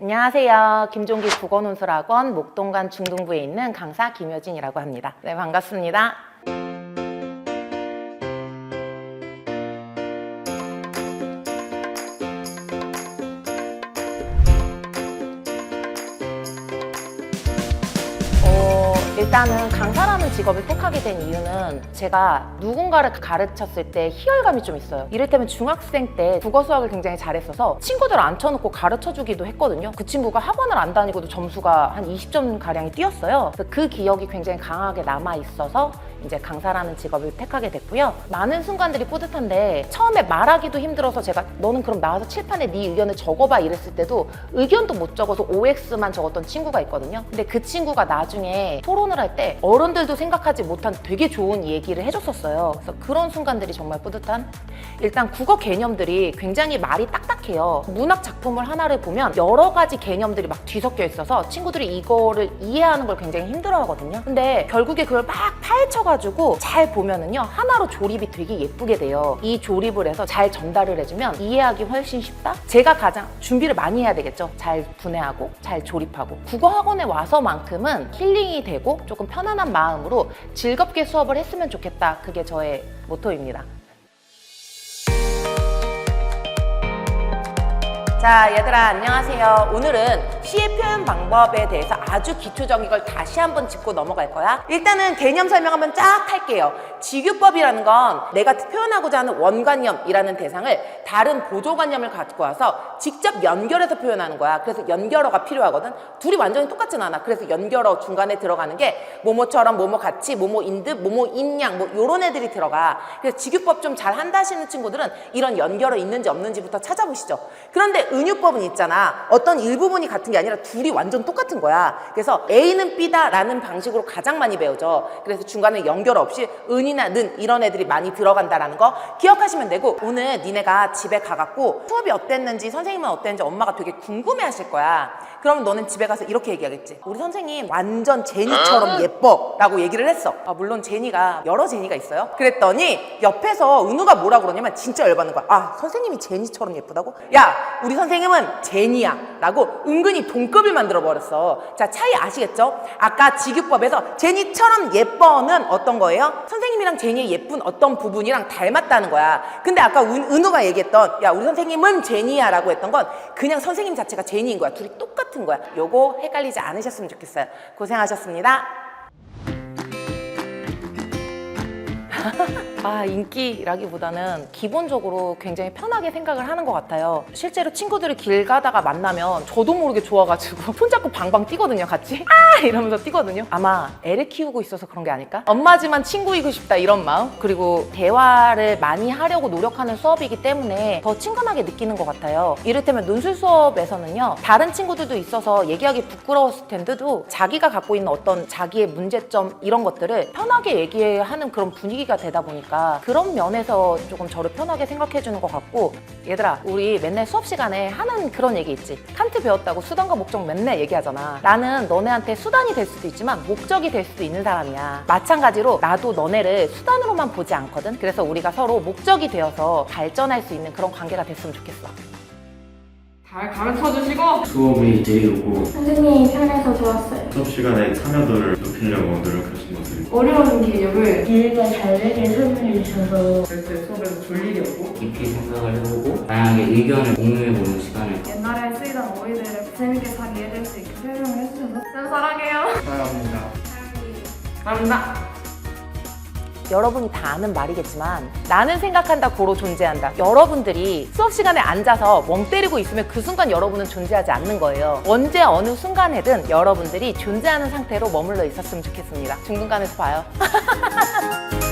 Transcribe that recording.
안녕하세요. 김종기 국어논술학원 목동관 중등부에 있는 강사 김효진이라고 합니다. 네, 반갑습니다. 일단은 강사라는 직업을 택하게 된 이유는 제가 누군가를 가르쳤을 때 희열감이 좀 있어요. 이를테면 중학생 때 국어 수학을 굉장히 잘했어서 친구들 앉혀놓고 가르쳐주기도 했거든요. 그 친구가 학원을 안 다니고도 점수가 한 20점 가량이 뛰었어요. 그 기억이 굉장히 강하게 남아 있어서 이제 강사라는 직업을 택하게 됐고요. 많은 순간들이 뿌듯한데 처음에 말하기도 힘들어서 제가 너는 그럼 나와서 칠판에 네 의견을 적어봐 이랬을 때도 의견도 못 적어서 OX만 적었던 친구가 있거든요. 근데 그 친구가 나중에 토론을 할 때 어른들도 생각하지 못한 되게 좋은 얘기를 해줬었어요. 그래서 그런 순간들이 정말 뿌듯한 일단 국어 개념들이 굉장히 말이 딱딱해요. 문학 작품을 하나를 보면 여러 가지 개념들이 막 뒤섞여 있어서 친구들이 이거를 이해하는 걸 굉장히 힘들어 하거든요. 근데 결국에 그걸 막 파헤쳐가지고 잘 보면은요, 하나로 조립이 되게 예쁘게 돼요. 이 조립을 해서 잘 전달을 해주면 이해하기 훨씬 쉽다? 제가 가장 준비를 많이 해야 되겠죠. 잘 분해하고, 잘 조립하고. 국어 학원에 와서만큼은 힐링이 되고 조금 편안한 마음으로 즐겁게 수업을 했으면 좋겠다. 그게 저의 모토입니다. 자, 얘들아, 안녕하세요. 오늘은 시의 표현 방법에 대해서 아주 기초적인 걸 다시 한번 짚고 넘어갈 거야. 일단은 개념 설명 한번 쫙 할게요. 직유법이라는 건 내가 표현하고자 하는 원관념이라는 대상을 다른 보조관념을 갖고 와서 직접 연결해서 표현하는 거야. 그래서 연결어가 필요하거든. 둘이 완전히 똑같진 않아. 그래서 연결어 중간에 들어가는 게 뭐뭐처럼 뭐뭐 같이 뭐뭐인 듯 뭐뭐인 양뭐 요런 애들이 들어가. 그래서 직유법 좀 잘 한다 하시는 친구들은 이런 연결어 있는지 없는지부터 찾아보시죠. 그런데 은유법은 있잖아. 어떤 일부분이 같은 게 아니라 둘이 완전 똑같은 거야. 그래서 A는 B다라는 방식으로 가장 많이 배우죠. 그래서 중간에 연결 없이 은이나 는 이런 애들이 많이 들어간다라는 거 기억하시면 되고 오늘 니네가 집에 가갖고 수업이 어땠는지 선생님은 어땠는지 엄마가 되게 궁금해 하실 거야. 그럼 너는 집에 가서 이렇게 얘기하겠지. 우리 선생님 완전 제니처럼 예뻐 라고 얘기를 했어. 아, 물론 제니가 여러 제니가 있어요. 그랬더니 옆에서 은우가 뭐라 그러냐면 진짜 열받는 거야. 아, 선생님이 제니처럼 예쁘다고? 야, 우리 선생님 은 제니야 라고 은근히 동급을 만들어 버렸어. 자, 차이 아시겠죠? 아까 직유법에서 제니처럼 예뻐는 어떤 거예요? 선생님이랑 제니의 예쁜 어떤 부분이랑 닮았다는 거야. 근데 아까 은, 은우가 얘기했던 야, 우리 선생님은 제니야 라고 했던 건 그냥 선생님 자체가 제니인 거야. 둘이 똑같은 거야. 요거 헷갈리지 않으셨으면 좋겠어요. 고생하셨습니다. 아, 인기라기보다는 기본적으로 굉장히 편하게 생각을 하는 것 같아요. 실제로 친구들이 길 가다가 만나면 저도 모르게 좋아가지고 손잡고 방방 뛰거든요, 같이. 아! 이러면서 뛰거든요. 아마 애를 키우고 있어서 그런 게 아닐까? 엄마지만 친구이고 싶다, 이런 마음. 그리고 대화를 많이 하려고 노력하는 수업이기 때문에 더 친근하게 느끼는 것 같아요. 이를테면 논술 수업에서는요, 다른 친구들도 있어서 얘기하기 부끄러웠을 텐데도 자기가 갖고 있는 어떤 자기의 문제점 이런 것들을 편하게 얘기하는 그런 분위기가 되다 보니까 그런 면에서 조금 저를 편하게 생각해 주는 것 같고 얘들아 우리 맨날 수업 시간에 하는 그런 얘기 있지? 칸트 배웠다고 수단과 목적 맨날 얘기하잖아. 나는 너네한테 수단이 될 수도 있지만 목적이 될 수도 있는 사람이야. 마찬가지로 나도 너네를 수단으로만 보지 않거든? 그래서 우리가 서로 목적이 되어서 발전할 수 있는 그런 관계가 됐으면 좋겠어 잘 가르쳐 주시고 수업이 제이로고 선생님이 편해서 좋았어요. 수업 시간에 참여도를 높이려고 노력하신 것을 어려운 개념을 이해가 잘 되게 설명해 주셔서 절대 수업에서 졸 일이 없고 깊이 생각을 해보고 다양하게 의견을 공유해보는 시간을 옛날에 쓰이던 어휘들을 재밌게 잘 이해될 수 있게 설명을 해주셔서 쌤 사랑해요. 사랑합니다. 사랑합니다. 여러분이 다 아는 말이겠지만 나는 생각한다 고로 존재한다. 여러분들이 수업 시간에 앉아서 멍 때리고 있으면 그 순간 여러분은 존재하지 않는 거예요. 언제 어느 순간에든 여러분들이 존재하는 상태로 머물러 있었으면 좋겠습니다. 중간간에서 봐요